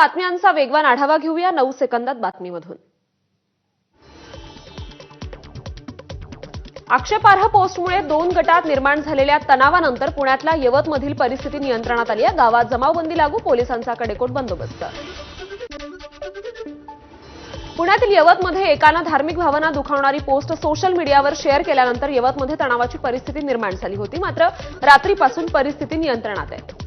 बातम्यांचा वेगवान आढावा घेऊया नऊ सेकंदात बातमीमधून. आक्षेपार्ह पोस्टमुळे दोन गटात निर्माण झालेल्या तणावानंतर पुण्यातल्या यवतमधील परिस्थिती नियंत्रणात आली आहे. गावात जमावबंदी लागू पोलिसांचा कडेकोट बंदोबस्त. पुण्यातील यवतमध्ये एकानं धार्मिक भावना दुखावणारी पोस्ट सोशल मीडियावर शेअर केल्यानंतर यवतमध्ये तणावाची परिस्थिती निर्माण झाली होती. मात्र रात्रीपासून परिस्थिती नियंत्रणात आहे.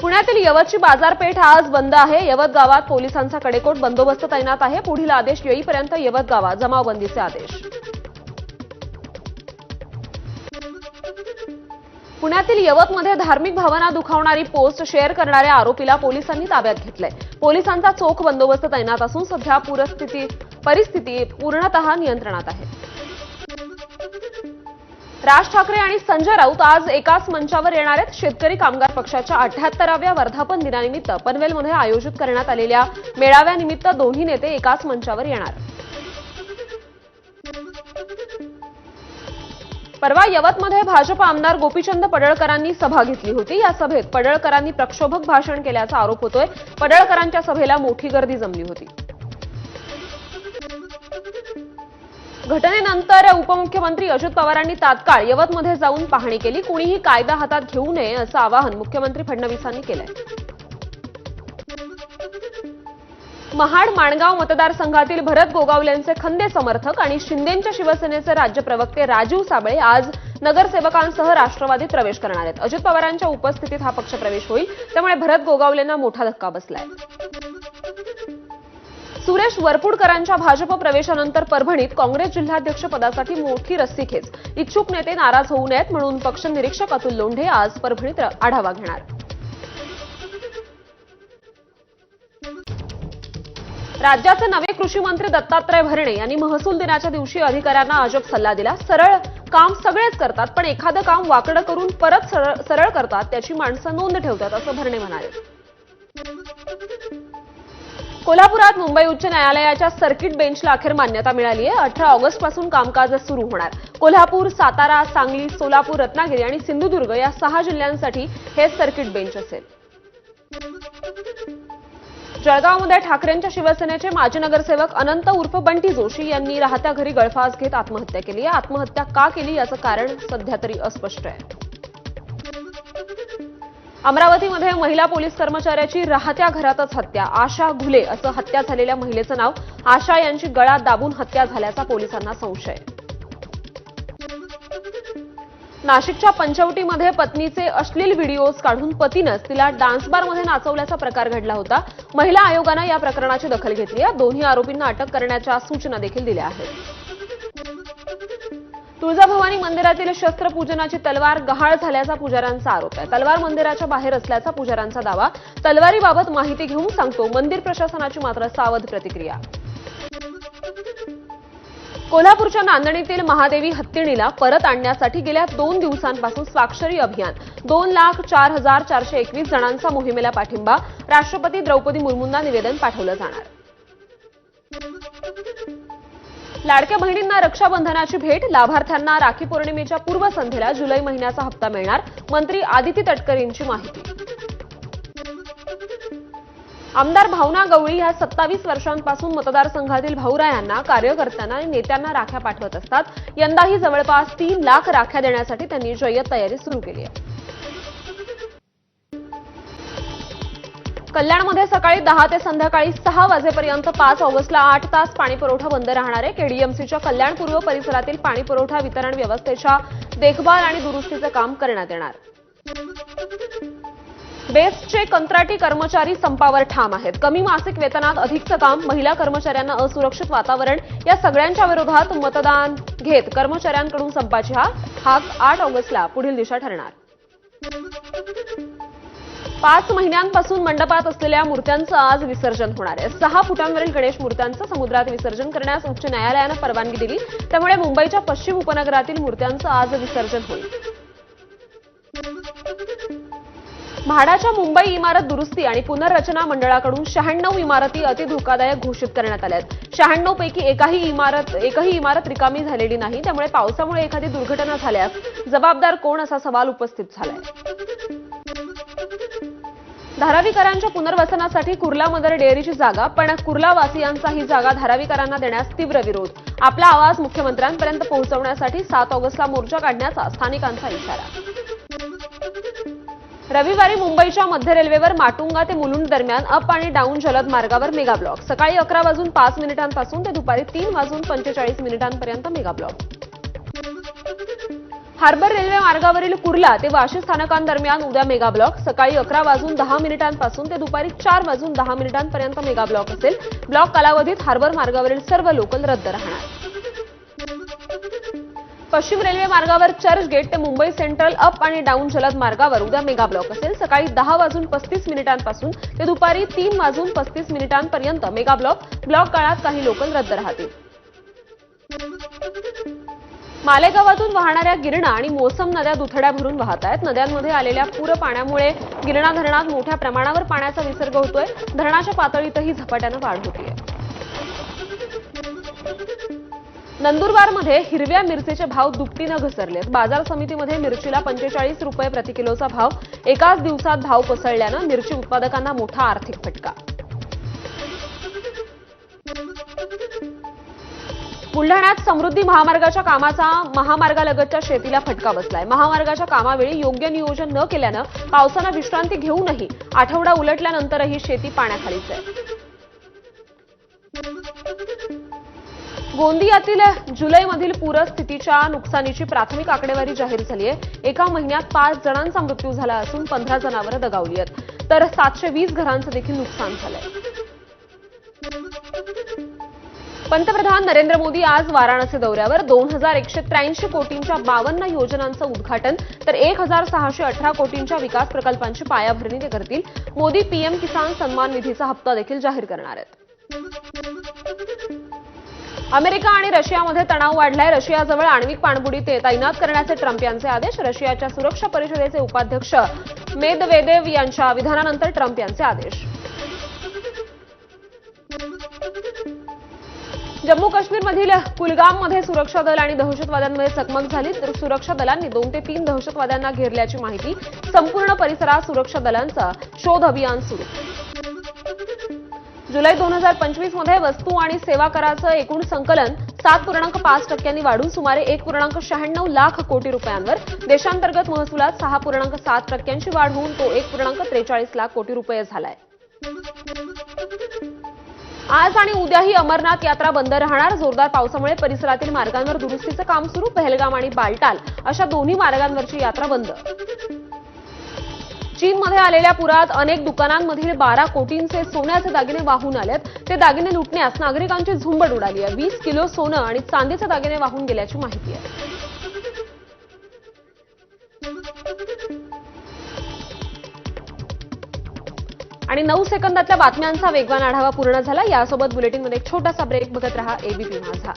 पुण्यातील यवतची बाजारपेठ आज बंद आहे. यवत गावात पोलिसांचा कडेकोट बंदोबस्त तैनात आहे. पुढील आदेश येईपर्यंत यवत गावात जमावबंदीचे आदेश. पुण्यातील यवतमध्ये धार्मिक भावना दुखावणारी पोस्ट शेअर करणाऱ्या आरोपीला पोलिसांनी ताब्यात घेतलंय. पोलिसांचा चोख बंदोबस्त तैनात असून सध्या पूरस्थिती परिस्थिती पूर्णतः नियंत्रणात आहे. राज ठाकरे आणि संजय राऊत आज एकाच मंचावर येणार आहेत. शेतकरी कामगार पक्षाच्या अठ्याहत्तराव्या वर्धापन दिनानिमित्त पनवेलमध्ये आयोजित करण्यात आलेल्या मेळाव्यानिमित्त दोन्ही नेते एकाच मंचावर येणार. परवा यवतमध्ये भाजप आमदार गोपीचंद पडळकरांनी सभा घेतली होती. या सभेत पडळकरांनी प्रक्षोभक भाषण केल्याचा आरोप होतोय. पडळकरांच्या सभेला मोठी गर्दी जमली होती. घटनेनंतर उपमुख्यमंत्री अजित पवारांनी तात्काळ यवतमध्ये जाऊन पाहणी केली. कुणीही कायदा हातात घेऊ नये असं आवाहन मुख्यमंत्री फडणवीसांनी केलंय. महाड माणगाव मतदारसंघातील भरत गोगावलेंचे खंदे समर्थक आणि शिंदेंच्या शिवसेनेचे राज्य प्रवक्ते राजीव साबळे आज नगरसेवकांसह राष्ट्रवादीत प्रवेश करणार आहेत. अजित पवारांच्या उपस्थितीत हा पक्ष प्रवेश होईल. त्यामुळे भरत गोगावलेंना मोठा धक्का बसलाय. सुरेश वरपुडकरांच्या भाजप प्रवेशानंतर परभणीत काँग्रेस जिल्हाध्यक्ष पदासाठी मोठी रस्सीखेच इच्छुक नेते नाराज होऊ नयेत म्हणून पक्ष निरीक्षक अतुल लोंढे आज परभणीत आढावा घेणार. राज्याचे नवे कृषी मंत्री दत्तात्रय भरणे यांनी महसूल दिनाच्या दिवशी अधिकाऱ्यांना अजब सल्ला दिला. सरळ काम सगळेच करतात पण एखादं काम वाकडं करून परत सरळ सरळ करतात त्याची माणसं नोंद ठेवतात असं भरणे म्हणाले. कोल्हापुरात मुंबई उच्च न्यायालयाच्या सर्किट बेंचला अखेर मान्यता मिळाली आहे. अठरा ऑगस्टपासून कामकाज सुरू होणार. कोल्हापूर सातारा सांगली सोलापूर रत्नागिरी आणि सिंधुदुर्ग या सहा जिल्ह्यांसाठी हे सर्किट बेंच असेल. जळगावमध्ये ठाकरेंच्या शिवसेनेचे माजी नगरसेवक अनंत उर्फ बंटी जोशी यांनी राहत्या घरी गळफास घेत आत्महत्या केली आहे. आत्महत्या का केली याचं कारण सध्या तरी अस्पष्ट आहे. अमरावतीमध्ये महिला पोलीस कर्मचाऱ्याची राहत्या घरातच हत्या. आशा घुले असं हत्या झालेल्या महिलेचं नाव आशा यांची गळा दाबून हत्या झाल्याचा पोलिसांना संशय. नाशिकच्या पंचवटीमध्ये पत्नीचे अश्लील व्हिडिओज काढून पतीनंच तिला डान्स बारमध्ये नाचवल्याचा प्रकार घडला होता. महिला आयोगानं या प्रकरणाची दखल घेतली या दोन्ही आरोपींना अटक करण्याच्या सूचना देखील दिल्या आहेत. तुळजाभवानी मंदिरातील शस्त्रपूजनाची तलवार गहाळ झाल्याचा पुजाऱ्यांचा आरोप आहे. तलवार मंदिराच्या बाहेर असल्याचा पुजाऱ्यांचा दावा. तलवारीबाबत माहिती घेऊन सांगतो मंदिर प्रशासनाची मात्र सावध प्रतिक्रिया. कोल्हापूरच्या नांदणीतील महादेवी हत्तीणीला परत आणण्यासाठी गेल्या दोन दिवसांपासून स्वाक्षरी अभियान. दोन लाख चार हजार चारशे एकवीस जणांचा मोहिमेला पाठिंबा. राष्ट्रपती द्रौपदी मुर्मूंना निवेदन पाठवलं जाणार. लाडक्या बहिणींना रक्षाबंधनाची भेट लाभार्थ्यांना राखी पौर्णिमेच्या पूर्वसंध्येला जुलै महिन्याचा हप्ता मिळणार मंत्री आदिती तटकरेंची माहिती. आमदार भावना गवळी ह्या सत्तावीस वर्षांपासून मतदारसंघातील भाऊरायांना कार्यकर्त्यांना आणि नेत्यांना राख्या पाठवत असतात. यंदाही जवळपास तीन लाख राख्या देण्यासाठी त्यांनी जय्यत तयारी सुरू केली आहे. कल्याणमध्ये सकाळी दहा ते संध्याकाळी सहा वाजेपर्यंत पाच ऑगस्टला आठ तास पाणीपुरवठा बंद राहणार आहे. केडीएमसीच्या कल्याण पूर्व परिसरातील पाणीपुरवठा वितरण व्यवस्थेच्या देखभाल आणि दुरुस्तीचं काम करण्यात येणार. बेस्टचे कंत्राटी कर्मचारी संपावर ठाम आहेत. कमी मासिक वेतनात अधिकचं काम महिला कर्मचाऱ्यांना असुरक्षित वातावरण या सगळ्यांच्या विरोधात मतदान घेत कर्मचाऱ्यांकडून संपाची हा हाक आठ ऑगस्टला पुढील दिशा ठरणार. पाच महिन्यांपासून मंडपात असलेल्या मूर्त्यांचं आज विसर्जन होणार आहे. सहा फुटांवरील गणेश मूर्त्यांचं समुद्रात विसर्जन करण्यास उच्च न्यायालयानं परवानगी दिली. त्यामुळे मुंबईच्या पश्चिम उपनगरातील मूर्त्यांचं आज विसर्जन होईल. म्हाडाच्या मुंबई इमारत दुरुस्ती आणि पुनर्रचना मंडळाकडून शहाण्णव इमारती अतिधोकादायक घोषित करण्यात आल्या आहेत. शहाण्णव पैकी एकाही इमारत एकही इमारत रिकामी झालेली नाही. त्यामुळे पावसामुळे एखादी दुर्घटना झाल्यास जबाबदार कोण असा सवाल उपस्थित झालाय? धारावीकरांच्या पुनर्वसनासाठी कुर्ला मदर डेअरीची जागा पण कुर्लावासियांचा ही जागा धारावीकरांना देण्यास तीव्र विरोध. आपला आवाज मुख्यमंत्र्यांपर्यंत पोहोचवण्यासाठी सात ऑगस्टला मोर्चा काढण्याचा स्थानिकांचा इशारा. रविवारी मुंबईच्या मध्य रेल्वेवर माटुंगा ते मुलुंड दरम्यान अप आणि डाऊन जलद मार्गावर मेगा ब्लॉक सकाळी अकरा वाजून पाच मिनिटांपासून ते दुपारी तीन वाजून पंचेचाळीस मिनिटांपर्यंत मेगा ब्लॉक हार्बर रेल्वे मार्गावरील कुर्ला ते वाशी स्थानकांदरम्यान उद्या मेगा ब्लॉक. सकाळी अकरा वाजून दहा मिनिटांपासून ते दुपारी चार वाजून दहा मिनिटांपर्यंत मेगा ब्लॉक असेल. ब्लॉक कालावधीत हार्बर मार्गावरील सर्व लोकल रद्द राहणार. पश्चिम रेल्वे मार्गावर चर्च गेट ते मुंबई सेंट्रल अप आणि डाऊन जलद मार्गावर उद्या मेगा ब्लॉक असेल. सकाळी दहा वाजून पस्तीस मिनिटांपासून ते दुपारी तीन वाजून पस्तीस मिनिटांपर्यंत मेगा ब्लॉक. ब्लॉक काळात काही लोकल रद्द राहतील. मालेगावातून वाहणाऱ्या गिरणा आणि मोसम नद्या दुथड्या भरून वाहत आहेत. नद्यांमध्ये आलेल्या पूर पाण्यामुळे गिरणा धरणात मोठ्या प्रमाणावर पाण्याचा विसर्ग होतोय. धरणाच्या पातळीतही झपाट्यानं वाढ होतीये. नंदुरबारमध्ये हिरव्या मिरचीचे भाव दुपटीनं घसरलेत. बाजार समितीमध्ये मिरचीला पंचेचाळीस रुपये प्रति किलोचा भाव. एकाच दिवसात भाव कोसळल्यानं मिरची उत्पादकांना मोठा आर्थिक फटका. बुलढाण्यात समृद्धी महामार्गाच्या कामाचा महामार्गालगतच्या शेतीला फटका बसलाय. महामार्गाच्या कामावेळी योग्य नियोजन न केल्यानं पावसानं विश्रांती घेऊनही आठवडा उलटल्यानंतरही शेती पाण्याखालीच आहे. गोंदियातील जुलैमधील पूरस्थितीच्या नुकसानीची प्राथमिक आकडेवारी जाहीर झाली आहे एका महिन्यात पाच जणांचा मृत्यू झाला असून पंधरा जनावरं दगावली आहेत. तर सातशे वीस घरांचं देखील नुकसान झालंय. पंतप्रधान नरेंद्र मोदी आज वाराणसी दौऱ्यावर दोन हजार एकशे त्र्याऐंशी कोटींच्या बावन्न योजनांचं उद्घाटन तर एक हजार सहाशे अठरा कोटींच्या विकास प्रकल्पांची पायाभरणी ते करतील. मोदी पीएम किसान सन्मान निधीचा हप्ता देखील जाहीर करणार आहेत. अमेरिका आणि रशियामध्ये तणाव वाढलाय. रशियाजवळ आण्विक पाणबुडी ते तैनात करण्याचे ट्रम्प यांचे आदेश. रशियाच्या सुरक्षा परिषदेचे उपाध्यक्ष मेदवेदेव यांच्या विधानानंतर ट्रम्प यांचे आदेश. जम्मू काश्मीरमधील कुलगाममध्ये सुरक्षा दल आणि दहशतवाद्यांमध्ये चकमक झाली तर सुरक्षा दलांनी दोन ते तीन दहशतवाद्यांना घेरल्याची माहिती संपूर्ण परिसरात सुरक्षा दलांचं शोध अभियान सुरू. जुलै दोन हजार पंचवीसमध्ये वस्तू आणि सेवा कराचं एकूण संकलन सात पूर्णांक पाच टक्क्यांनी वाढून सुमारे एक पूर्णांक शहाण्णव लाख कोटी रुपयांवर. देशांतर्गत महसुलात सहा पूर्णांक सात टक्क्यांची वाढ होऊन तो एक पूर्णांक त्रेचाळीस लाख कोटी रुपये झालाय. आज आणि उद्याही अमरनाथ यात्रा बंद राहणार. जोरदार पावसामुळे परिसरातील मार्गांवर दुरुस्तीचं काम सुरू. पहलगाम आणि बालटाल अशा दोन्ही मार्गांवरची यात्रा बंद. चीनमध्ये आलेल्या पुरात अनेक दुकानांमधील बारा कोटींचे सोन्याचे दागिने वाहून आलेत. ते दागिने लुटण्यास नागरिकांची झुंबड उडाली आहे. वीस किलो सोनं आणि चांदीचे दागिने वाहून गेल्याची माहिती आहे. आणि नऊ सेकंदातल्या बातम्यांचा वेगवान आढावा पूर्ण झाला. यासोबत बुलेटिनमध्ये एक छोटासा ब्रेक बघत रहा एबीपी माझा.